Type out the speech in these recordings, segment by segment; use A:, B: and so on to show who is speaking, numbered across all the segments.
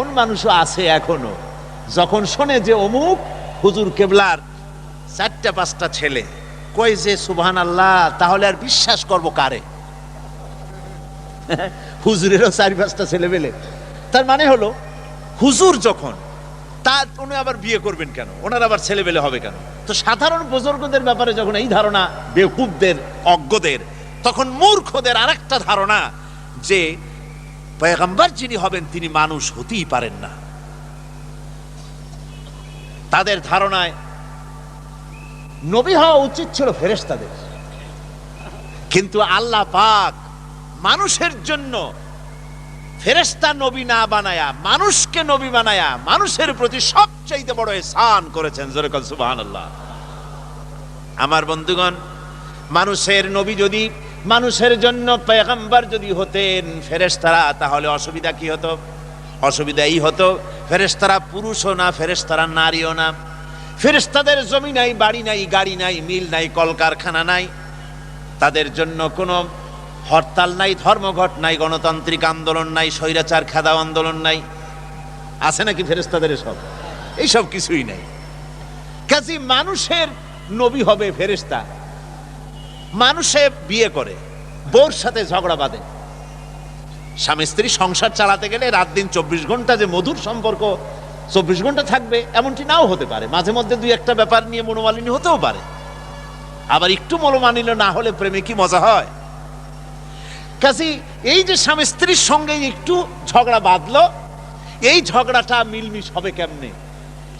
A: কোন মানুষও আছে এখনও? যখন শোনে যে অমুক, হুজুর কেবলার চারটা, পাঁচটা ছেলে কই যে সুবহান আল্লাহ তাহলে আর বিশ্বাস করব কারে? হুজুরেরও চারি, পাঁচটা ছেলে পেলে। তার মানে হলো, হুজুর যখন তার উনি আবার বিয়ে করবেন কেন? ওনার আবার ছেলে পেলে হবে কেন? তো সাধারণ বুজুর্গদের ব্যাপারে যখন এই ধারণা বেকুবদের অজ্ঞদের, তখন মূর্খদের আরেকটা ধারণা যে পয়গম্বর যিনি হবেন, তিনি মানুষ হতেই পারেন না। তাদের ধারণায় নবী হওয়া উচিত ছিল ফেরেশতাদের। কিন্তু আল্লাহ পাক মানুষের জন্য ফেরেশতা নবী না বানায়া, মানুষকে নবী বানায়া, মানুষের প্রতি সবচাইতে বড় এহসান করেছেন জোরেকল সুবহানাল্লাহ। আমার বন্ধুগণ, মানুষের নবী যদি মানুষের জন্য পেগম্বর যদি হতেন ফেরেশতারা, তাহলে অসুবিধা কি হতো? অসুবিধা এই হতো। ফেরেশতারা পুরুষও না, ফেরেশতারা নারীও না। ফেরেশতাদের জমি নাই, বাড়ি নাই, গাড়ি নাই, মিল নাই, কলকারখানা নাই। তাদের জন্য কোনো হরতাল নাই, ধর্মঘট নাই, গণতান্ত্রিক আন্দোলন নাই, স্বৈরাচার খেদা আন্দোলন নাই। আছে নাকি ফেরেশতাদের সব এইসব কিছুই নাই। কাজী মানুষের নবী হবে ফেরেশতা। মানুষে বিয়ে করে, বউর সাথে ঝগড়া বাঁধে। স্বামী স্ত্রী সংসার চালাতে গেলে রাত দিন চব্বিশ ঘণ্টা যে মধুর সম্পর্ক, চব্বিশ ঘণ্টা থাকবে, এমনটি নাও হতে পারে। মাঝে মধ্যে দুই একটা ব্যাপার নিয়ে মনোমালিনী হতেও পারে। আবার একটু মনোমালিন্য না হলে প্রেমে কি মজা হয়? কাজী, এই যে স্বামী স্ত্রীর সঙ্গে একটু ঝগড়া বাঁধলো, এই ঝগড়াটা মিলমিশ হবে কেমনে?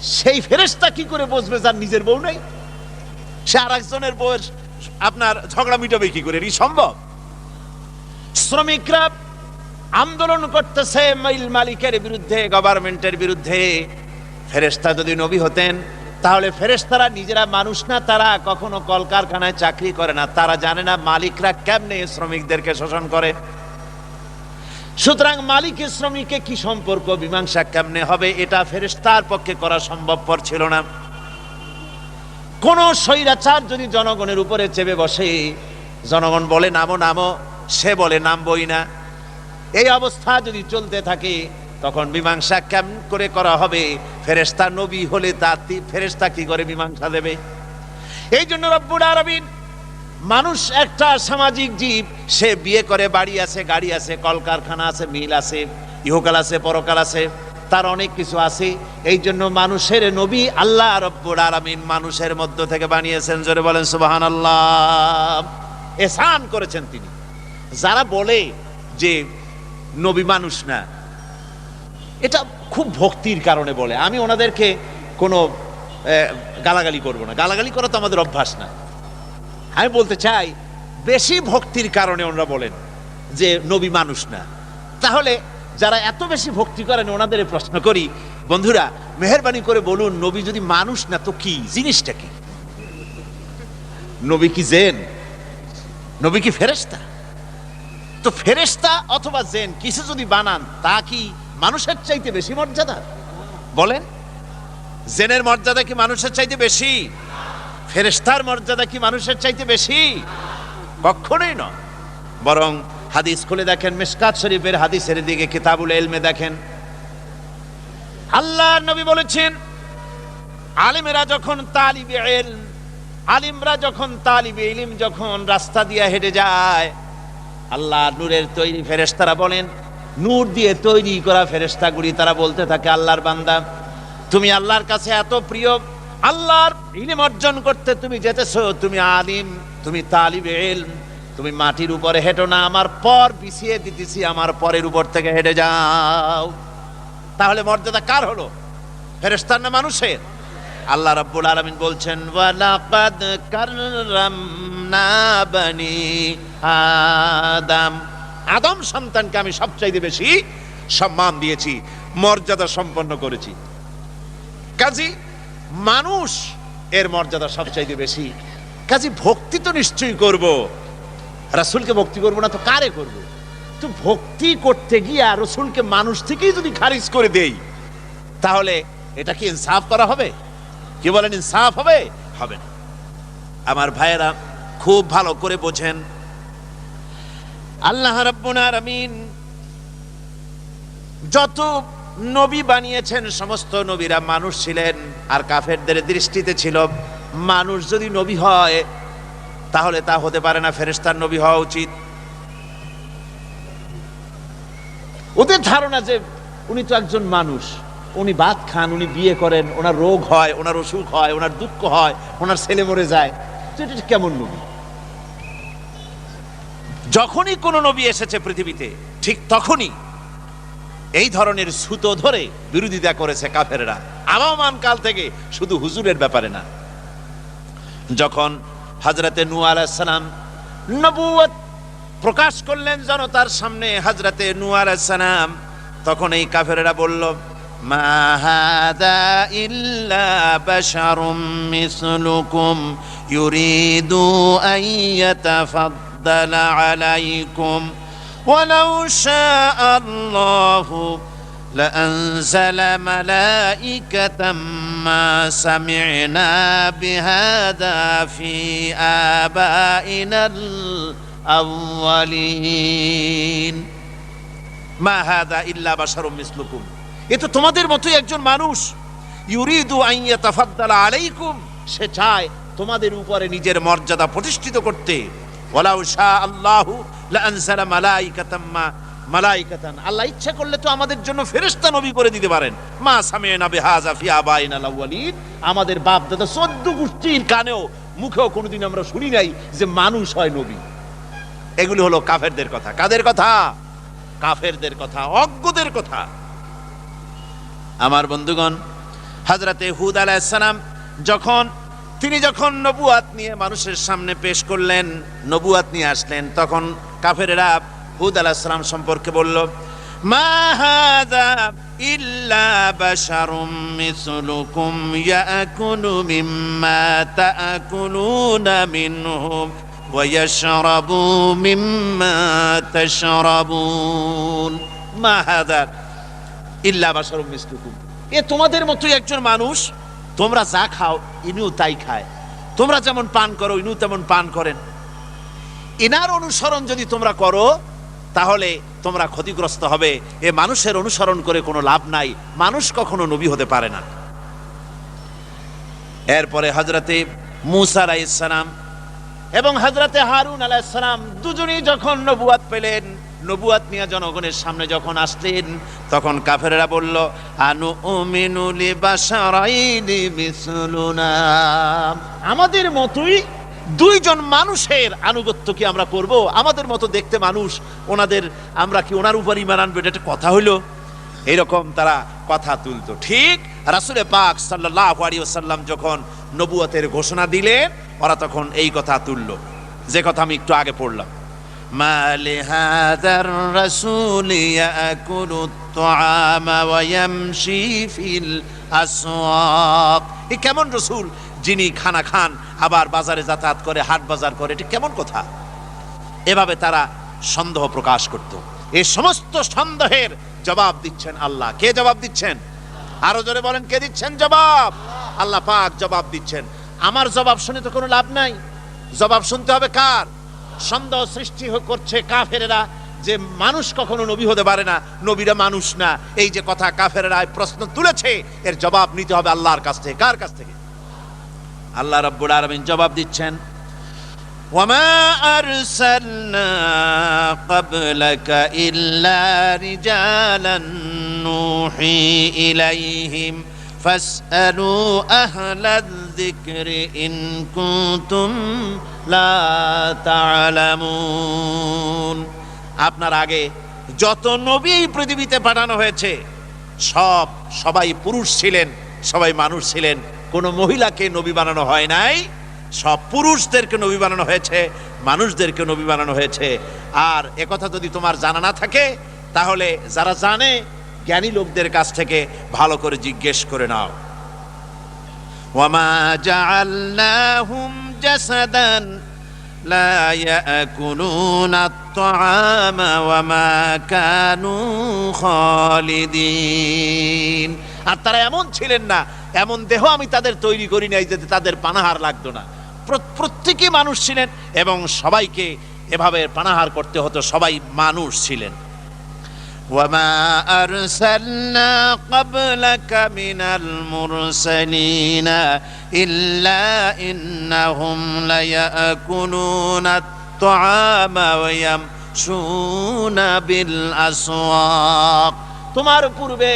A: সেই ফেরেশতা কি করে বসবে যার নিজের বউ নেই? সে আর একজনের বউয়ের আপনার ঝগড়া মিটাবে কি করে? এই সম্ভব? শ্রমিকরা আন্দোলন করতেছে মিল মালিকের বিরুদ্ধে, গভর্নমেন্টের বিরুদ্ধে। ফেরেশতা যদি নবী হতেন, তাহলে ফেরেশতারা নিজেরা মানুষ না, তারা কখনো কলকারখানায় চাকরি করে না। তারা জানে না মালিকরা কেমনে শ্রমিকদেরকে শোষণ করে। সুতরাং মালিক শ্রমিকে কি সম্পর্ক? মীমাংসা কেমনে হবে? এটা ফেরেশতার পক্ষে করা সম্ভবপর ছিল না। কোন স্বৈরাচার যদি জনগণের উপরে চেপে বসে, জনগণ বলে, নামো নামো। সে বলে, নামবই না। এই অবস্থা যদি চলতে থাকে, তখন মীমাংসা কেমন করে করা হবে? ফেরেশতা নবী হলে তি- ফেরেশতা কি করে মীমাংসা দেবে? এই জন্য রব্বুল আরবিন মানুষ একটা সামাজিক জীব, সে বিয়ে করে, বাড়ি আছে, গাড়ি আছে, কলকারখানা আছে, মিল আছে, ইহকাল আছে, পরকাল আছে। তার অনেক কিছু আছে। এই জন্য মানুষের নবী আল্লাহ রব্বুল আলামিন মানুষের মধ্য থেকে বানিয়েছেন, জোরে বলেন সুবাহান আল্লাহ এসান করেছেন তিনি। যারা বলে যে নবী মানুষ না, এটা খুব ভক্তির কারণে বলে। আমি ওনাদেরকে কোনো গালাগালি করব না। গালাগালি করা তো আমাদের অভ্যাস না। আমি বলতে চাই, বেশি ভক্তির কারণে ওনারা বলেন যে নবী মানুষ না। তাহলে যারা এত বেশি ভক্তি করেন ওনাদের প্রশ্ন করি, বন্ধুরা, মেহরবানি করে বলুন, নবী যদি মানুষ না, তো কি? জিনিসটা কি? নবী কি জেন? নবী কি ফেরেশতা? তো ফেরেশতা অথবা জেন, কিছু যদি বানান, তা কি মানুষের চাইতে বেশি মর্যাদা? বলেন, জেনের মর্যাদা কি মানুষের চাইতে বেশি? ফেরেশতার মর্যাদা কি মানুষের চাইতে বেশি? কখনোই নয়। বরং হাদিস খুলে দেখেন, মিসকাত শরীফের হাদিসের দিকে কিতাবুল এলমে দেখেন। আল্লাহ নবী বলেছেন, আলিমেরা যখন তালিবে এল আলিমরা যখন তালিবে ইলিম যখন রাস্তা দিয়ে হেঁটে যায়, আল্লাহ নূরের তৈরি ফেরেশতারা বলেন, নূর দিয়ে তৈরি করা ফেরেশতাগুলি তারা বলতে থাকে, আল্লাহর বান্দা, তুমি আল্লাহর কাছে এত প্রিয়, আল্লাহর ইলিম অর্জন করতে তুমি যেতেছো, তুমি আলিম, তুমি তালিবে ইলম। তুমি মাটির উপরে হেঁটো না, আমার পর পিছিয়ে দিতেছি, আমার পরের উপর থেকে হেঁটে যাও। তাহলে মর্যাদা কার হলো? ফেরেশতার না মানুষের? আল্লাহ রাব্বুল আলামিন বলছেন, ওয়ালাকাদ কাররামনা বানি আদম। আদম সন্তানকে আমি সবচাইতে বেশি সম্মান দিয়েছি, মর্যাদা সম্পন্ন করেছি। কাজী, মানুষ এর মর্যাদা সবচাইতে বেশি। কাজী, ভক্তি তো নিশ্চয়ই করব। রাসূলকে ভক্তি করব না তো কারে করব? তো ভক্তি করতে গিয়ে রসুলকে মানুষ থেকেই যদি খারিজ করে দেই, তাহলে এটা কি ইনসাফ করা হবে? কি বলেন ইনসাফ হবে? হবে না। আমার ভাইয়েরা, খুব ভালো করে বোঝেন। আল্লাহ রাব্বুল আমিন যত নবী বানিয়েছেন, সমস্ত নবীরা মানুষ ছিলেন আর কাফেরদের দৃষ্টিতে ছিল, মানুষ যদি নবী হয় তাহলে তা হতে পারে না ফেরেস্তার নবী হওয়া উচিত। ওদের ধারণা যে উনি তো একজন মানুষ, উনি ভাত খান, উনি বিয়ে করেন, ওনার রোগ হয়, ওনার অসুখ হয়, ওনার দুঃখ হয়, ওনার ছেলে মরে যায়, তো এটা কেমন নবী? যখনই কোনো নবী এসেছে পৃথিবীতে, ঠিক তখনই এই ধরনের সুতো ধরে বিরোধিতা করেছে কাফেররা। আবহমান কাল থেকে শুধু হুজুরের ব্যাপারে না। যখন হাজরাতে নু আলাইসালাম নবুয়ত প্রকাশ করলেন জনতার সামনে হাজরাতে নু আলাইসালাম তখন এই কাফেরেরা বলল মাহাদা ইল্লা বাশারুম মিসলুকুম ইউরিদু আইয়াতাফাদ্দালা আলাইকুম। ওয়ালাউ শাআ আল্লাহু لأنزل ملائكة ما سمعنا بهذا في آبائنا الأولين মা হাদা ইল্লা বাশারুম মিসলুকুম এ তো তোমাদের মতোই একজন মানুষ ইউরিদু আইয়া তাফাদ্দালা আলাইকুম সে চায় তোমাদের উপরে নিজের মর্যাদা প্রতিষ্ঠিত করতে ওয়ালাউ শাহ আল্লাহু লাআনসালা মালাইকাতাম মা মালাইকাতান, আল্লাহ ইচ্ছা করলে তো আমাদের জন্য ফেরেশতা নবী করে দিতে পারেন। মা সামিয়না বিহাযা ফি আবাইনাল আউয়ালিন আমাদের বাপ দাদা চোদ্দ গোষ্ঠীর কানেও, মুখেও কোনোদিন আমরা শুনি নাই যে মানুষ হয় নবী। এগুলি হলো কাফেরদের কথা। কাদের কথা? কাফেরদের কথা, অজ্ঞদের কথা। আমার বন্ধুগণ হাজরাতে হুদ আলাইসালাম যখন, তিনি যখন নবুয়াত নিয়ে মানুষের সামনে পেশ করলেন, নবুয়াত নিয়ে আসলেন, তখন কাফেরেরা হুদ আলাহ সালাম সম্পর্কে বলল মাহাদা ইল্লা বাশারুম মিসলুকুম ইয়াকুলু মিম্মা তাকুলুনা মিনহু ওয়া ইয়াশরাবু মিম্মা তাশরাবুন। মা হাদা ইল্লা বাশারুম মিসলুকুম। এ তোমাদের মতোই একজন মানুষ, তোমরা যা খাও ইনিও তাই খায়। তোমরা যেমন পান করো, ইনিও তেমন পান করেন। এনার অনুসরণ যদি তোমরা করো তাহলে তোমরা ক্ষতিগ্রস্ত হবে। এ মানুষের অনুসরণ করে কোনো লাভ নাই। মানুষ কখনো নবী হতে পারে না। এরপরে হজরতে মুসা আলাইসালাম এবং হজরতে হারুন আলাইসালাম দুজনেই যখন নবুয়াত পেলেন, নবুয়াত নিয়ে জনগণের সামনে যখন আসলেন, তখন কাফেরেরা বলল, আনু উমিনুলি বাসারাইনি মিসলুনা। আমাদের মতোই দুইজন মানুষের আনুগত্য কি আমরা করব? আমাদের মতো দেখতে মানুষ, ওনাদের আমরা কি ওনার উপর ইমান আনব? এটা কথা হইল। এরকম তারা কথা তুলতো। ঠিক রাসুলে পাক সাল্লাহ সাল্লাম যখন নবুয়তের ঘোষণা দিলেন, ওরা তখন এই কথা তুলল। যে কথা আমি একটু আগে পড়লাম। ما لهذا الرسول يأكل الطعام ويمشي في الأسواق এ কেমন রসুল যিনি খানা খান আবার বাজারে যাতায়াত করে হাট বাজার করে এটা কেমন কথা এভাবে তারা সন্দেহ প্রকাশ করত এই সমস্ত সন্দেহের জবাব দিচ্ছেন আল্লাহ কে জবাব দিচ্ছেন আরো জোরে বলেন কে দিচ্ছেন জবাব আল্লাহ পাক জবাব দিচ্ছেন আমার জবাব শুনে তো কোনো লাভ নাই জবাব শুনতে হবে কার সন্দেহ সৃষ্টি হ- করছে কাফেরেরা যে মানুষ কখনো নবী হতে পারে না নবীরা মানুষ না এই যে কথা কাফেরেরা এই প্রশ্ন তুলেছে এর জবাব নিতে হবে আল্লাহর কাছ থেকে কার কাছ থেকে আল্লাহ রাব্বুল আলামিন জবাব দিচ্ছেন وما أرسلنا قبلك إلا رجالا نوحي إليهم فاسألوا أهل الذكر إن كنتم আপনার আগে যত নবী এই পৃথিবীতে পাঠানো হয়েছে, সব সবাই পুরুষ ছিলেন, সবাই মানুষ ছিলেন। কোনো মহিলাকে নবী বানানো হয় নাই। সব পুরুষদেরকে নবী বানানো হয়েছে, মানুষদেরকে নবী বানানো হয়েছে। আর একথা যদি তোমার জানা না থাকে, তাহলে যারা জানে, জ্ঞানী লোকদের কাছ থেকে ভালো করে জিজ্ঞেস করে নাও। ওয়ামা জাসাদান لا يأكلون الطعام وما كانوا خالدين আর তারা এমন ছিলেন না এমন দেহ আমি তাদের তৈরি করি নাই যাতে তাদের পানাহার লাগতো না প্র- প্রত্যেকেই মানুষ ছিলেন এবং সবাইকে এভাবে পানাহার করতে হতো সবাই মানুষ ছিলেন وما أرسلنا قبلك من المرسلين إلا إنهم ليأكلون الطعام ويمشون بالأسواق তোমার পূর্বে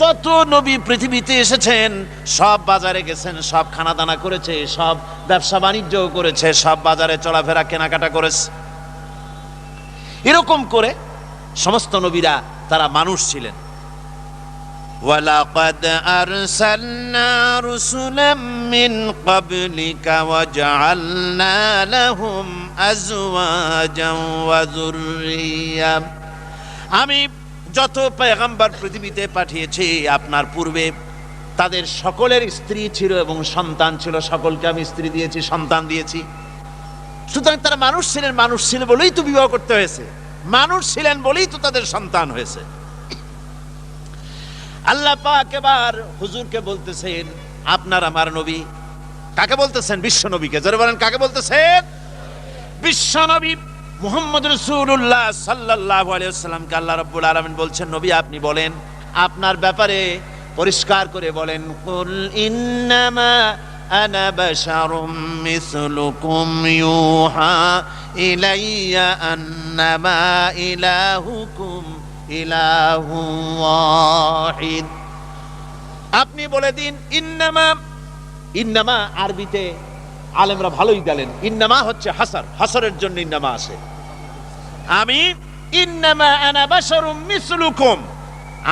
A: যত নবী পৃথিবীতে এসেছেন সব বাজারে গেছেন সব খানাদানা করেছে সব ব্যবসা বাণিজ্য করেছে সব বাজারে চলাফেরা কেনাকাটা করেছে এরকম করে সমস্ত নবীরা তারা মানুষ ছিলেন ولقد أرسلنا رسلا من قبلك وجعلنا لهم أزواجا وذريا আমি যত পেগম্বর পৃথিবীতে পাঠিয়েছি আপনার পূর্বে তাদের সকলের স্ত্রী ছিল এবং সন্তান ছিল সকলকে আমি স্ত্রী দিয়েছি সন্তান দিয়েছি সুতরাং তারা মানুষ ছিলেন মানুষ ছিল বলেই তো বিবাহ করতে হয়েছে মানুষ ছিলেন বলেই তো তাদের সন্তান হয়েছে। আল্লাহ পাক এবার হুজুরকে বলতেছেন, আপনার আমার নবী। কাকে বলতেছেন? বিশ্ব নবীকে। জোরে বলেন, কাকে বলতেছেন? বিশ্ব নবী মুহাম্মদ রসুল্লাহ সাল্লাহ আলিয়াল্লামকে আল্লাহ রব্বুল আলমিন বলছেন, নবী, আপনি বলেন, আপনার ব্যাপারে পরিষ্কার করে বলেন আনা বাশারুম মিসলুকুম ইউহা ইলাইয়া আন্নামা ইলাহুকুম ইলাহু ওয়াহিদ আপনি বলে দিন, ইন্নামা ইন্নামা আরবিতে আলেমরা ভালোই গেলেন ইন্নামা হচ্ছে হাসার, হাসারের জন্য ইন্নামা আসে আমি, ইন্নামা আনা বাশারুম মিসলুকুম।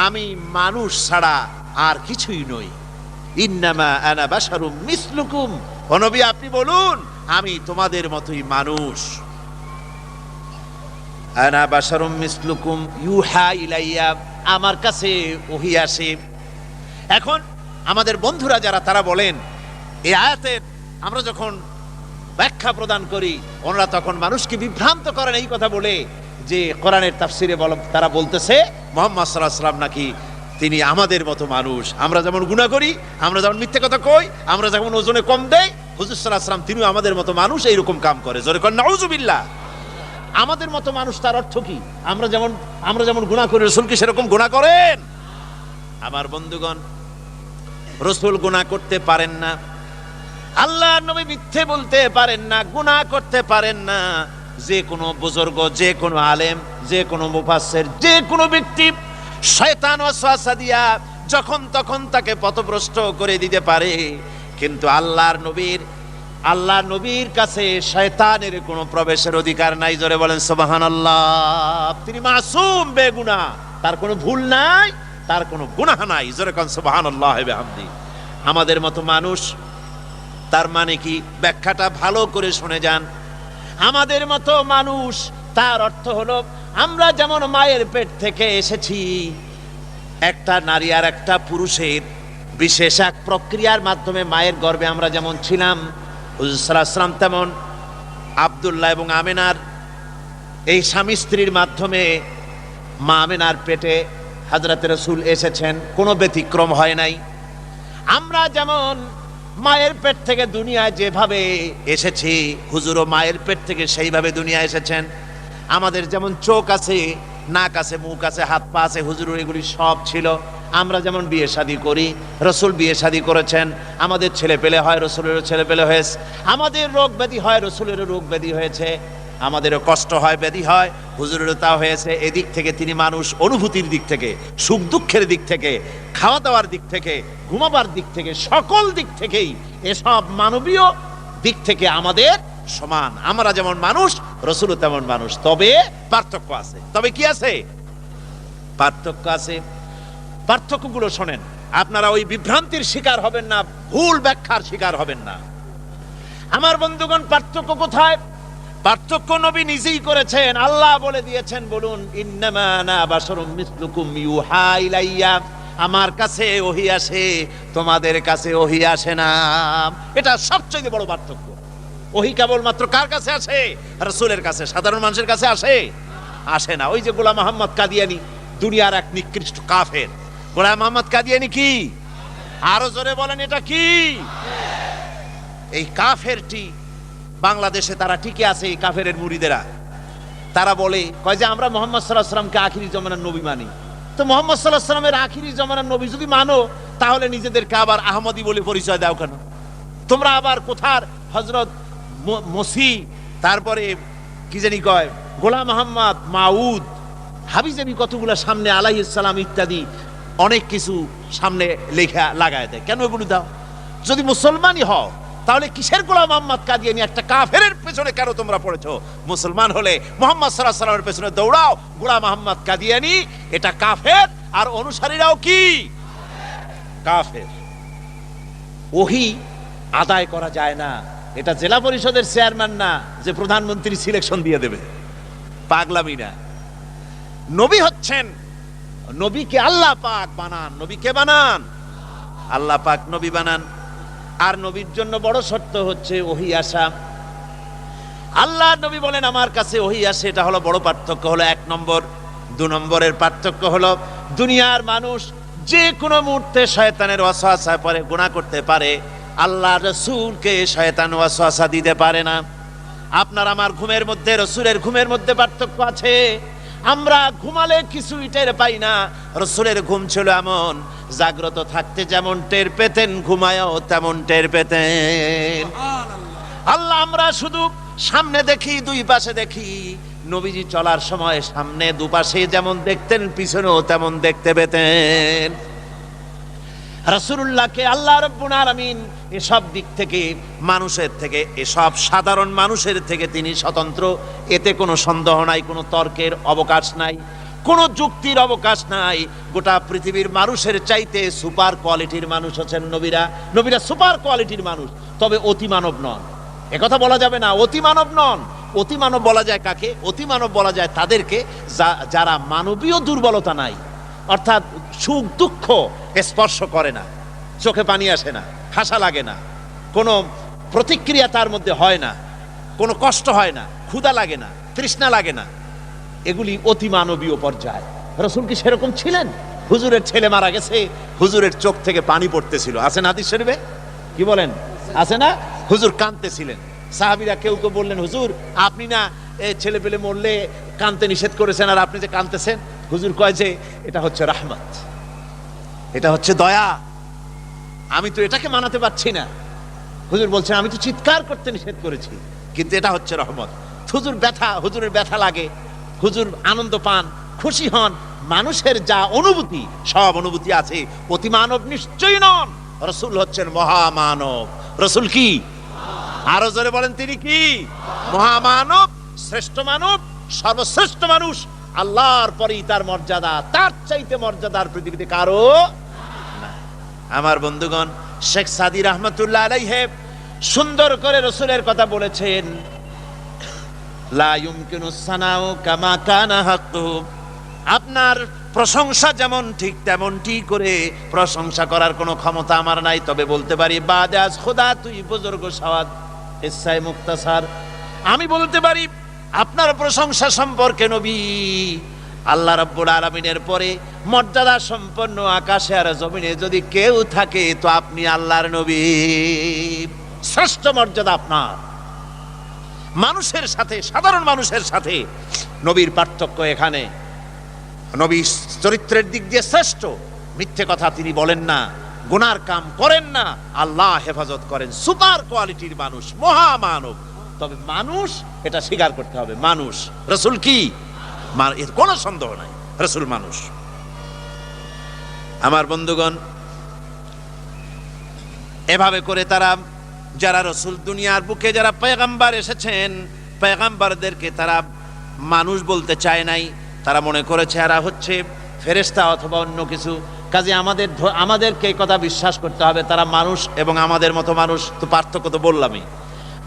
A: আমি মানুষ ছাড়া আর কিছুই নই। ইন্নামা আনা বাশারুম মিসলুকুম। ও নবী, আপনি বলুন, আমি তোমাদের মতোই মানুষ। আনা বাশারুম মিসলুকুম ইউহা ইলাইয়া, আমার কাছে ওহি আসে। এখন আমাদের বন্ধুরা যারা, তারা বলেন এই আয়াতের আমরা যখন ব্যাখ্যা প্রদান করি, ওনারা তখন মানুষকে বিভ্রান্ত করেন এই কথা বলে যে কোরআনের তাফসিরে বল তারা বলতেছে, মোহাম্মদ সাল্লাহ সাল্লাম নাকি তিনি আমাদের মতো মানুষ। আমরা যেমন গুণা করি, আমরা যেমন মিথ্যে কথা কই, আমরা যেমন ওজনে কম দেয় হুজুর সাল্লাহ সাল্লাম তিনিও আমাদের মতো মানুষ, এইরকম কাম করে। জোরে কর নাউজুবিল্লাহ আমাদের মতো মানুষ তার অর্থ কি? আমরা যেমন আমরা যেমন গুণা করি, রসুল কি সেরকম গুণা করেন? আমার বন্ধুগণ, রসুল গুণা করতে পারেন না। আল্লাহ নবী মিথ্যে বলতে পারেন না, গুনাহ করতে পারেন না। যে কোনো বুজুর্গ, যে কোনো আলেম, যে কোনো মুফাসসির, যে কোনো ব্যক্তি শয়তান ওয়াসওয়াসা দিয়া যখন তখন তাকে পথভ্রষ্ট করে দিতে পারে। কিন্তু আল্লাহর নবীর আল্লাহ নবীর কাছে শয়তানের কোনো প্রবেশের অধিকার নাই। জোরে বলেন, সুবহানাল্লাহ। তিনি মাসুম, বেগুনা। তার কোনো ভুল নাই, তার কোনো গুনাহ নাই। জোরে কোন, সুবহানাল্লাহ বিহামদি আমাদের মতো মানুষ, তার মানে কি? ব্যাখ্যাটা ভালো করে শুনে যান। আমাদের মতো মানুষ, তার অর্থ হলো আমরা যেমন মায়ের পেট থেকে এসেছি, একটা নারী আর একটা পুরুষের বিশেষ এক প্রক্রিয়ার মাধ্যমে মায়ের গর্ভে আমরা যেমন ছিলাম হুজুরাম তেমন, আবদুল্লাহ এবং আমেনার এই স্বামী স্ত্রীর মাধ্যমে মা আমেনার পেটে হাজরত রসুল এসেছেন, কোনো ব্যতিক্রম হয় নাই। আমরা যেমন মায়ের পেট থেকে দুনিয়ায় যেভাবে এসেছি, হুজুরও মায়ের পেট থেকে সেইভাবে দুনিয়া এসেছেন। আমাদের যেমন চোখ আছে, নাক আছে, মুখ আছে, হাত, পা আছে, হুজুর, এগুলি সব ছিল। আমরা যেমন বিয়ে শাদী করি, রসুল বিয়ে শাদী করেছেন, আমাদের ছেলে পেলে হয়, রসুলেরও ছেলে পেলে হয়েছে। আমাদের রোগ ব্যাধি হয়, রসুলেরও রোগ ব্যাধি হয়েছে। আমাদেরও কষ্ট হয়, ব্যাধি হয়, হুজুরেরও তা হয়েছে। এদিক থেকে তিনি মানুষ অনুভূতির দিক থেকে, সুখ দুঃখের দিক থেকে খাওয়া দাওয়ার দিক থেকে, ঘুমাবার দিক থেকে, সকল দিক থেকেই এসব মানবীয় দিক থেকে আমাদের সমান। আমরা যেমন মানুষ, রসুলও তেমন মানুষ। তবে পার্থক্য আছে। তবে কি আছে? পার্থক্য আছে। পার্থক্যগুলো শোনেন, আপনারা ওই বিভ্রান্তির শিকার হবেন না, ভুল ব্যাখ্যার শিকার হবেন না। আমার বন্ধুগণ, পার্থক্য কোথায়? পার্থক্য নবী নিজেই করেছেন। আল্লাহ বলে দিয়েছেন, বলুন আমার কাছে ওহি আসে, তোমাদের কাছে ওহি আসে না। এটা সবচেয়ে বড় পার্থক্য। ওহি কেবলমাত্র কার কাছে আসে? রসুলের কাছে, সাধারণ মানুষের কাছে আসে? আসে না। ওই যে গোলাম মোহাম্মদ কাদিয়ানি, দুনিয়ার এক নিকৃষ্ট কাফের। গোলাম মোহাম্মদ কাদিয়ানি কি? আরও জোরে বলেন, এটা কি? এই কাফেরটি, বাংলাদেশে তারা টিকে আছে, এই কাফের মুড়িদেরা। তারা বলে, কয় যে আমরা মোহাম্মদ সাল্লাহ সাল্লামকে আখিরি জমানার নবী মানি। তো মোহাম্মদ সাল্লাহ সাল্লামের আখিরি জমানার নবী যদি মানো, তাহলে নিজেদেরকে আবার আহমদি বলে পরিচয় দাও কেন? তোমরা আবার কোথার? হজরত মসি, তারপরে কি জানি কয়? গোলাম মোহাম্মদ মাউদ হাবিজাবি কতগুলো সামনে আলাই ইসলাম ইত্যাদি অনেক কিছু সামনে লেখা লাগায় দেয়। কেন এগুলো দাও? যদি মুসলমানই হও, তাহলে কিসের গোলাম মোহাম্মদ কাদিয়ানি একটা কাফের পেছনে কেন তোমরা পড়েছো? মুসলমান হলে মোহাম্মদ সাল্লাহ সাল্লামের পেছনে দৌড়াও, গোলাম মোহাম্মদ কাদিয়ানি এটা কাফের, আর অনুসারীরাও কি? কাফের। ওহি আদায় করা যায় না। এটা জেলা পরিষদের চেয়ারম্যান না, যে প্রধানমন্ত্রী সিলেকশন দিয়ে দেবে। পাগলামি না। নবী হচ্ছেন, নবীকে আল্লাহ পাক বানান। নবীকে বানান? আল্লাহ পাক নবী বানান। আর নবীর জন্য বড় শর্ত হচ্ছে ওহি আসা। আল্লাহ নবী বলেন, আমার কাছে ওহি আসে। এটা হলো বড় পার্থক্য, হলো এক নম্বর। দু নম্বরের পার্থক্য হলো, দুনিয়ার মানুষ যে কোনো মুহূর্তে শয়তানের অসহায় পরে গুনাহ করতে পারে। আল্লাহ রসুলকে শয়তান ওয়াসওয়াসা দিতে পারে না। আপনার আমার ঘুমের মধ্যে, রসুলের ঘুমের মধ্যে পার্থক্য আছে। আমরা ঘুমালে কিছু টের পাই না। রসুলের ঘুম ছিল এমন, জাগ্রত থাকতে যেমন টের পেতেন, ঘুমায়ও তেমন টের পেতেন। আল্লাহ আমরা শুধু সামনে দেখি, দুই পাশে দেখি। নবীজি চলার সময় সামনে দুপাশে যেমন দেখতেন, পিছনেও তেমন দেখতে পেতেন। রাসূলুল্লাহকে আল্লাহ রব্বুল আলামিন এসব দিক থেকে, মানুষের থেকে, এসব সাধারণ মানুষের থেকে তিনি স্বতন্ত্র। এতে কোনো সন্দেহ নাই, কোনো তর্কের অবকাশ নাই, কোনো যুক্তির অবকাশ নাই। গোটা পৃথিবীর মানুষের চাইতে সুপার কোয়ালিটির মানুষ হচ্ছেন নবীরা। নবীরা সুপার কোয়ালিটির মানুষ, তবে অতিমানব নন। একথা বলা যাবে না, অতিমানব নন। অতিমানব বলা যায় কাকে? অতিমানব বলা যায় তাদেরকে যারা মানবীয় দুর্বলতা নাই। অর্থাৎ সুখ দুঃখ স্পর্শ করে না, চোখে পানি আসে না, হাসা লাগে না, কোনো প্রতিক্রিয়া তার মধ্যে হয় না, কোনো কষ্ট হয় না, ক্ষুধা লাগে না, তৃষ্ণা লাগে না, এগুলি অতি মানবীয় পর্যায়। রসুল কি সেরকম ছিলেন? হুজুরের ছেলে মারা গেছে, হুজুরের চোখ থেকে পানি পড়তেছিল। আছে হাদিস শরীফে? কি বলেন? আছে না? হুজুর কাঁদতেছিলেন। সাহাবিরা কেউ কেউ বললেন, হুজুর, আপনি না এ ছেলে পেলে মরলে কানতে নিষেধ করেছেন আর আপনি যে কানতেছেন, হুজুর কয় যে এটা হচ্ছে রাহমাত, এটা হচ্ছে দয়া। আমি তো এটাকে মানাতে পারছি না। হুজুর বলছেন, আমি তো চিৎকার করতে নিষেধ করেছি, কিন্তু এটা হচ্ছে রহমত। হুজুর ব্যথা, হুজুরের ব্যথা লাগে, হুজুর আনন্দ পান, খুশি হন, মানুষের যা অনুভূতি, সব অনুভূতি আছে। অতি মানব নিশ্চয়ই নন, রসুল হচ্ছেন মহামানব। রসুল কি? আরও জোরে বলেন, তিনি কি? মহামানব শ্রেষ্ঠ মানব সর্বশ্রেষ্ঠ মানুষ, আল্লাহর পরেই তার মর্যাদা, তার চাইতে মর্যাদার পৃথিবীতে কারও আমার বন্ধুগণ, শেখ সাদি রহমতুল্লাহ আলাইহে সুন্দর করে রসুলের কথা বলেছেন। আপনার প্রশংসা যেমন ঠিক তেমনটি করে প্রশংসা করার কোনো ক্ষমতা আমার নাই, তবে বলতে পারি বাজাজ খোদা তুই বুজুর্গ সাওয়াদ ইসাই মুক্তাসার আমি বলতে পারি আপনার প্রশংসা সম্পর্কে নবী। আল্লাহ রাব্বুল আলামিনের পরে মর্যাদা সম্পন্ন আকাশে আর জমিনে যদি কেউ থাকে, তো আপনি আল্লাহর নবী। শ্রেষ্ঠ মর্যাদা আপনার। মানুষের সাথে, সাধারণ মানুষের সাথে নবীর পার্থক্য এখানে। নবী চরিত্রের দিক দিয়ে শ্রেষ্ঠ। মিথ্যে কথা তিনি বলেন না, গুনার কাম করেন না। আল্লাহ হেফাজত করেন। সুপার কোয়ালিটির মানুষ, মহামানব। তবে মানুষ এটা স্বীকার করতে হবে। মানুষ। রসুল কি? এর কোনো সন্দেহ নাই। রসুল মানুষ। আমার বন্ধুগণ, এভাবে করে তারা, যারা রসুল দুনিয়ার বুকে যারা পেগাম্বার এসেছেন পেগাম্বারদেরকে তারা মানুষ বলতে চায় নাই। তারা মনে করেছে এরা হচ্ছে ফেরেস্তা অথবা অন্য কিছু। কাজে আমাদের আমাদেরকে কথা বিশ্বাস করতে হবে। তারা মানুষ এবং আমাদের মতো মানুষ। তো পার্থক্য তো বললামই।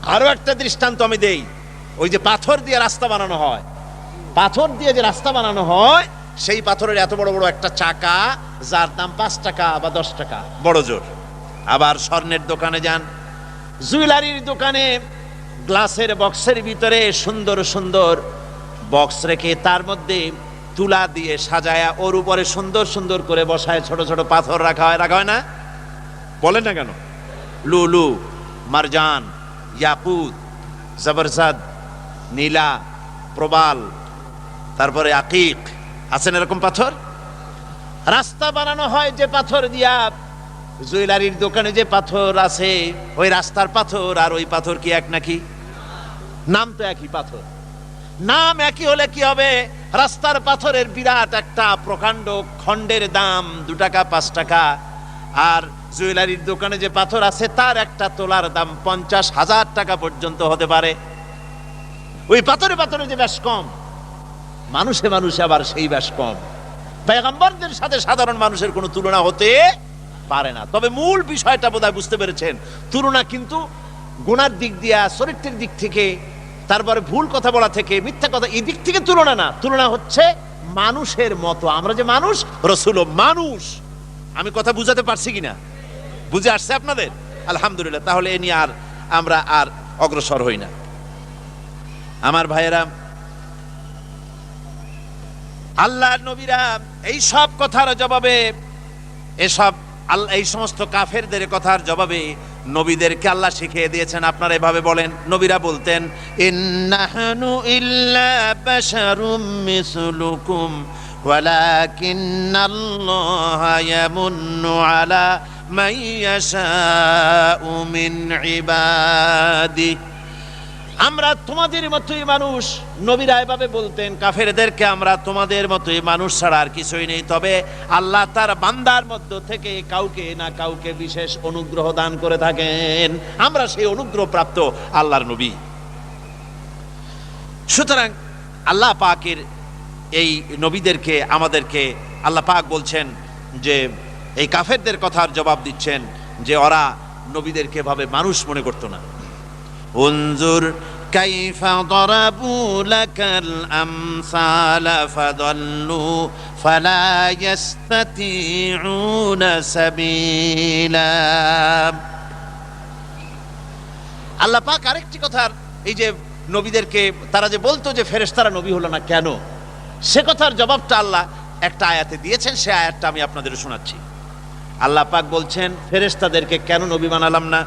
A: আরও একটা দৃষ্টান্ত আমি দেই। ওই যে পাথর দিয়ে রাস্তা বানানো হয়। পাথর দিয়ে যে রাস্তা বানানো হয় সেই পাথরের এত বড় বড় একটা চাকা যার দাম পাঁচ টাকা বা দশ টাকা। বড় জোর। আবার স্বর্ণের দোকানে যান। জুয়েলারির দোকানে গ্লাসের বক্সের ভিতরে সুন্দর সুন্দর বক্স রেখে তার মধ্যে তুলা দিয়ে সাজায়া ওর উপরে সুন্দর সুন্দর করে বসায় ছোট ছোট পাথর রাখা হয় রাখা হয় না? বলেন না কেন? লুলু মারজান ইয়াকুত, জবরজাদ, নীলা, প্রবাল, তারপরে আকিক। আছেন এরকম পাথর? রাস্তা বানানো হয় যে পাথর দিয়া, জুয়েলারির দোকানে যে পাথর আছে, ওই রাস্তার পাথর, আর ওই পাথর কি এক নাকি? নাম তো একই পাথর। নাম একই হলে কি হবে? রাস্তার পাথরের বিরাট একটা প্রকাণ্ড খণ্ডের দাম, দু টাকা, পাঁচ টাকা, আর জুয়েলারির দোকানে যে পাথর আছে, তার একটা তোলার দাম পঞ্চাশ হাজার টাকা পর্যন্ত হতে পারে। ওই পাথরে পাথরে যে বেশ কম, মানুষে মানুষে আবার সেই বেশ কম। পেগম্বরদের সাথে সাধারণ মানুষের কোনো তুলনা হতে পারে না। তবে মূল বিষয়টা বোধহয় বুঝতে পেরেছেন। তুলনা কিন্তু গুণার দিক দিয়া, চরিত্রের দিক থেকে, তারপরে ভুল কথা বলা থেকে, মিথ্যা কথা, এই দিক থেকে তুলনা না। তুলনা হচ্ছে মানুষের মতো। আমরা যে মানুষ রসুল মানুষ। আমি কথা বুঝাতে পারছি কিনা? বুঝে আসছে আপনাদের? আলহামদুলিল্লাহ, তাহলে এ নিয়ে আর আমরা আর অগ্রসর হই না। আমার ভাইয়েরা, আল্লাহ নবীরা এই সব কথার জবাবে, এসব আল্লাহ এই সমস্ত কাফেরদের কথার জবাবে নবীদেরকে আল্লাহ শিখিয়ে দিয়েছেন। আপনারা এভাবে বলেন, নবীরা বলতেন, ইন্নাহনু ইল্লা বাশারুম মিসলুকুম, ওয়ালাকিন্নাল্লাহা ইয়ামুন্নু আলা من يشاء من عباده আমরা তোমাদের মতোই মানুষ নবীরা এভাবে বলতেন কাফেরদেরকে আমরা তোমাদের মতোই মানুষ ছাড়া আর কিছুই নেই তবে আল্লাহ তার বান্দার মধ্য থেকে কাউকে না কাউকে বিশেষ অনুগ্রহ দান করে থাকেন আমরা সেই অনুগ্রহ প্রাপ্ত আল্লাহর নবী সুতরাং আল্লাহ পাকের এই নবীদেরকে আমাদেরকে আল্লাহ পাক বলছেন যে এই কাফেরদের কথার জবাব দিচ্ছেন যে ওরা নবীদেরকে ভাবে মানুষ মনে করতো না انظر كيف ضربوا لك الأمثال فضلوا فلا يستطيعون سبيلا আল্লাহ পাক আরেকটি কথার এই যে নবীদেরকে তারা যে বলতো যে ফেরেশতারা নবী হলো না কেন সে কথার জবাবটা আল্লাহ একটা আয়াতে দিয়েছেন সে আয়াতটা আমি আপনাদের শোনাচ্ছি আল্লাহ পাক বলছেন ফেরেশতাদেরকে কেন নবী বানালাম না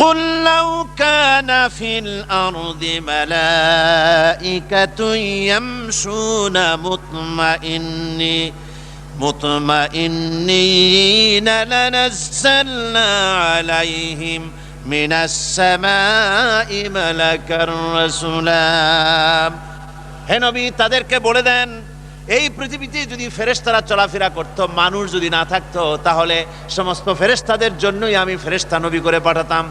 A: قل لو كان في الأرض ملائكة يمشون مطمئني مطمئنين لنزلنا عليهم من السماء ملكا رسولا হে নবী তাদেরকে বলে দেন এই পৃথিবীতে যদি ফেরেশতারা চলাফেরা করত মানুষ যদি না থাকতো তাহলে সমস্ত ফেরেশতাদের জন্যই আমি ফেরেশতা নবী করে পাঠাতাম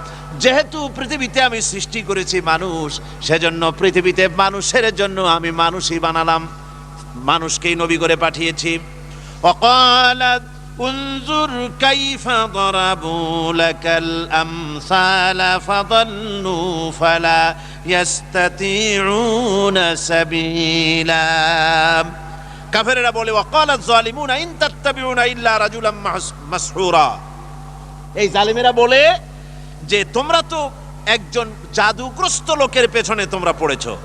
A: যেহেতু পৃথিবীতে আমি সৃষ্টি করেছি মানুষ সেজন্য পৃথিবীতে মানুষের জন্য আমি মানুষই বানালাম মানুষকেই নবী করে পাঠিয়েছি وقالت انظر كيف ضربوا لك الأمثال فضلوا فلا يستطيعون سبيلا কাফেরেরা বলে, ওয়াকালাত জালিমুনা, ইন তাত্তাবিউনা ইল্লা রাজুলাম মাস- মাসহুরা। এই জালিমেরা বলে যে, তোমরা তো একজন জাদুগ্রস্ত লোকের পেছনে তোমরা পড়েছো।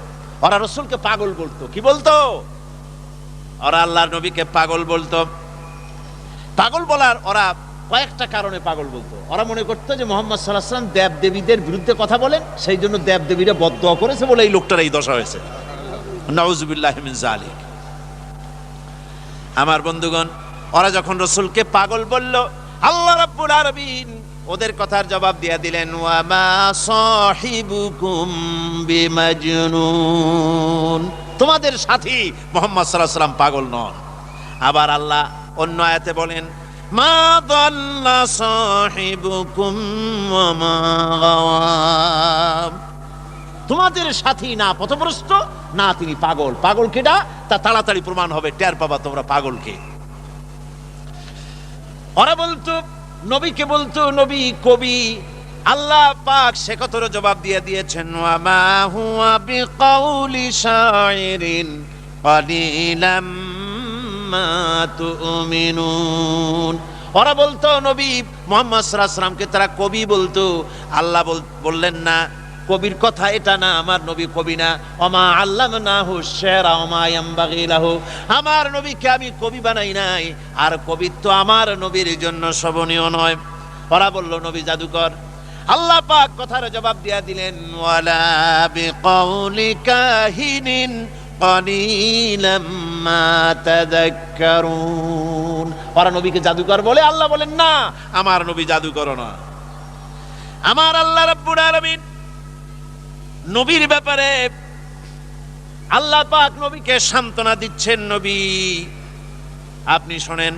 A: ওরা রসুলকে পাগল বলতো। কি বলতো? ওরা আল্লাহর নবীকে পাগল বলতো। পাগল বলার ওরা কয়েকটা কারণে পাগল বলতো। ওরা মনে করতো যে, মোহাম্মদ সাল্লাহ সাল্লাম দেব দেবীদের বিরুদ্ধে কথা বলেন, সেই জন্য দেব দেবীরা বদ্ধ করেছে বলে এই লোকটার এই দশা হয়েছে। নওয়াজুবিল্লাহ মিন জালিক আমার বন্ধুগণ, ওরা যখন রসুলকে পাগল বলল, আল্লাহ রাব্বুল আলামিন ওদের কথার জবাব দিয়া দিলেন ওয়ামা সাহিবুকুম বিমাজনুন। তোমাদের সাথী মোহাম্মদ সাল্লাল্লাহু সাল্লাম পাগল নন। আবার আল্লাহ অন্য আয়াতে বলেন, মা দাল্লা সাহিবুকুম মা তোমাদের সাথী না পথভ্রষ্ট, না তিনি পাগল। পাগল কেডা? তা তাড়াতাড়ি প্রমাণ হবে, টের পাবা তোমরা পাগলকে। ওরা বলতো, নবীকে বলতো, নবী, কবি, আল্লাহ পাক সে কথার জবাব দিয়ে দিয়েছেন ওয়ামা হুয়া বিকাউলি শাইরিন কালিলাম ওরা বলতো, নবী মোহাম্মদ সাল্লাল্লাহু আলাইহি তারা কবি বলতো। আল্লাহ বল- বললেন না কবির কথা, এটা না, আমার নবী কবি না। অমা আল্লাহ না হু শেরা হু আমার নবীকে আমি কবি বানাই নাই, আর কবিত্ব আমার নবীর জন্য শোভনীয় নয়। ওরা বলল, নবী জাদুকর। আল্লাহ পাক কথার জবাব দিয়া দিলেন, ওয়ালা বিকাউলি কাহিনিন নবীকে জাদুকর বলে আল্লাহ বলেন, না, আমার নবী জাদুকর না। আমার আল্লাহ রাব্বুল আলামিন নবীর ব্যাপারে আল্লাহ পাক নবীকে সান্ত্বনা দিচ্ছেন নবী। আপনি শোনেন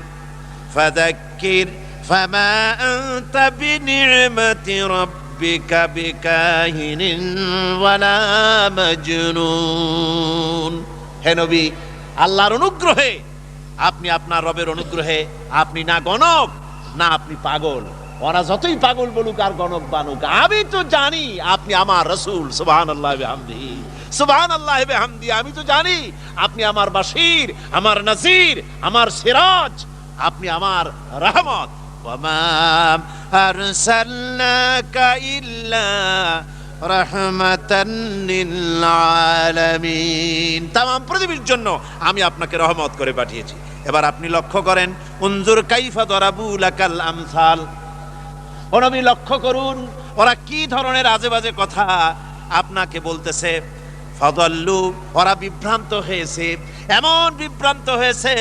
A: ফাদাক্কির ফামা আনতা বিনি'মাতি রাব্বিকা বিকাহিনিন ওয়ালা মাজনুন। হে নবী, আল্লাহর অনুগ্রহে, আপনি আপনার রবের অনুগ্রহে, আপনি না গণক, না আপনি পাগল। ওরা যতই পাগল বলুক আর গণক বানুক, আমি তো জানি আপনি আমার রসুল সুবাহ আল্লাহ হামদি সুবাহান আল্লাহ হামদি আমি তো জানি আপনি আমার বাসির আমার নাসির, আমার সিরাজ, আপনি আমার রহমত। তাম পৃথিবীর জন্য আমি আপনাকে রহমত করে পাঠিয়েছি। এবার আপনি লক্ষ্য করেন উঞ্জুর কাইফা দরাবুল আমসাল। নবী লক্ষ্য করুন, ওরা কি ধরনের আজে বাজে কথা আপনাকে বলতেছে? ফদল্লু, ওরা বিভ্রান্ত হয়েছে। এমন বিভ্রান্ত হয়েছে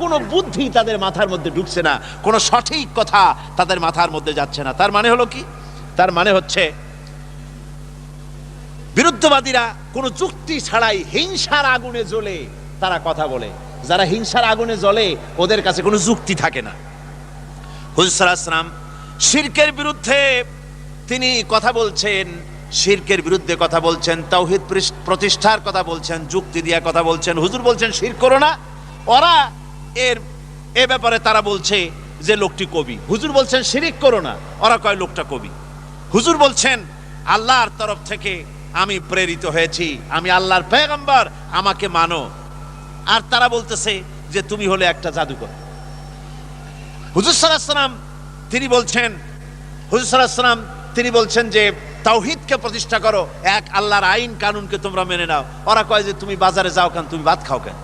A: কোন বুদ্ধি তাদের মাথার মধ্যে ঢুকছে না, কোন সঠিক কথা তাদের মাথার মধ্যে যাচ্ছে না। তার মানে হলো কি? তার মানে হচ্ছে, বিরুদ্ধবাদীরা কোনো যুক্তি ছাড়াই হিংসার আগুনে জ্বলে তারা কথা বলে। যারা হিংসার আগুনে জ্বলে, ওদের কাছে কোনো যুক্তি থাকে না। হুজরাম শিরকের বিরুদ্ধে তিনি কথা বলছেন, শিরকের বিরুদ্ধে কথা বলছেন, তাওহিদ পৃষ- প্রতিষ্ঠার কথা বলছেন, যুক্তি দিয়া কথা বলছেন। হুজুর বলছেন, শির করো না। ওরা এর, এ ব্যাপারে তারা বলছে যে লোকটি কবি। হুজুর বলছেন, শিরিক করো না। ওরা কয়, লোকটা কবি। হুজুর বলছেন, আল্লাহর তরফ থেকে আমি প্রেরিত হয়েছি। আমি আল্লাহর পেগম্বর, আমাকে মানো। আর তারা বলতেছে যে তুমি হলে একটা জাদুকর। হুজুর সাল্লাম তিনি বলছেন, হুজুর সাল্লাম তিনি বলছেন যে, তাওহিদকে প্রতিষ্ঠা করো, এক আল্লাহর আইন কানুনকে তোমরা মেনে নাও। ওরা কয় যে, তুমি বাজারে যাও কেন, তুমি ভাত খাও কেন?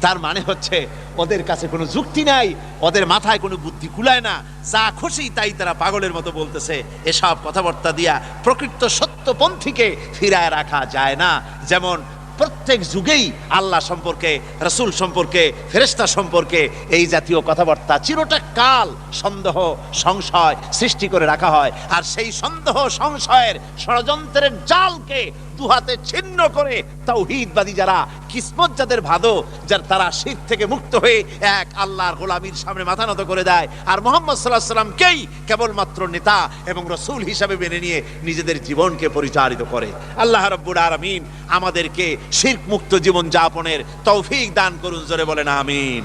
A: তার মানে হচ্ছে, ওদের কাছে কোনো যুক্তি নাই, ওদের মাথায় কোনো বুদ্ধি কুলায় না, যা খুশি তাই তারা পাগলের মতো বলতেছে, এসব কথাবার্তা দিয়া প্রকৃত সত্যপন্থীকে ফিরায় রাখা যায় না। যেমন প্রত্যেক যুগেই আল্লাহ সম্পর্কে, রসুল সম্পর্কে ফেরেস্তা সম্পর্কে এই জাতীয় কথাবার্তা চিরটা কাল সন্দেহ, সংশয় সৃষ্টি করে রাখা হয়। আর সেই সন্দেহ, সংশয়ের ষড়যন্ত্রের জালকে দুহাতে ছিন্ন করে তাওহীদবাদী যারা কিসমত যাদের ভাদো, যার তারা শীত থেকে মুক্ত হয়ে এক আল্লাহর গোলামীর সামনে মাথা নত করে দেয়। আর মোহাম্মদ সাল্লাহ সাল্লামকেই কেবলমাত্র নেতা এবং রসুল হিসাবে মেনে নিয়ে নিজেদের জীবনকে পরিচালিত করে। আল্লাহ রব্বুল আলমিন আমাদেরকে শির্ক মুক্ত জীবন যাপনের তৌফিক দান করুন, জোরে বলেন, আমিন।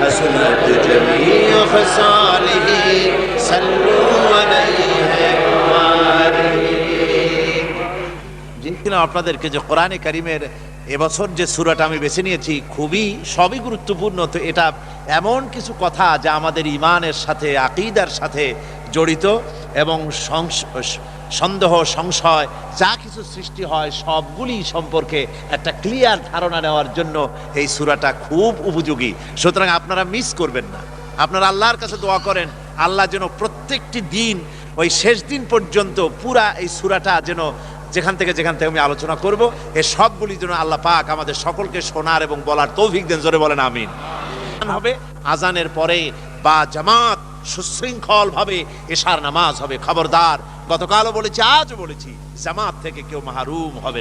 A: আপনাদেরকে যে কোরআনে কারিমের এবছর যে সুরাটা আমি বেছে নিয়েছি, খুবই, সবই গুরুত্বপূর্ণ। তো এটা এমন কিছু কথা যা আমাদের ইমানের সাথে, আকিদার সাথে জড়িত এবং সন্দেহ, সংশয়, যা কিছু সৃষ্টি হয়, সবগুলি সম্পর্কে একটা ক্লিয়ার ধারণা নেওয়ার জন্য এই সুরাটা খুব উপযোগী। সুতরাং আপনারা মিস করবেন না। আপনারা আল্লাহর কাছে দোয়া করেন, আল্লাহ যেন প্রত্যেকটি দিন, ওই শেষ দিন পর্যন্ত পুরা এই সুরাটা যেন যেখান থেকে যেখান থেকে আমি আলোচনা করব, এ সবগুলি জন্য আল্লাহ পাক আমাদের সকলকে শোনার এবং বলার তৌফিক দেন। জোরে বলেন, আমিন। হবে, আজানের পরে বা জামাত সুশৃঙ্খল ভাবে এশার নামাজ হবে। খবরদার, গতকালও বলেছি, আজও বলেছি, জামাত থেকে কেউ মাহরুম হবে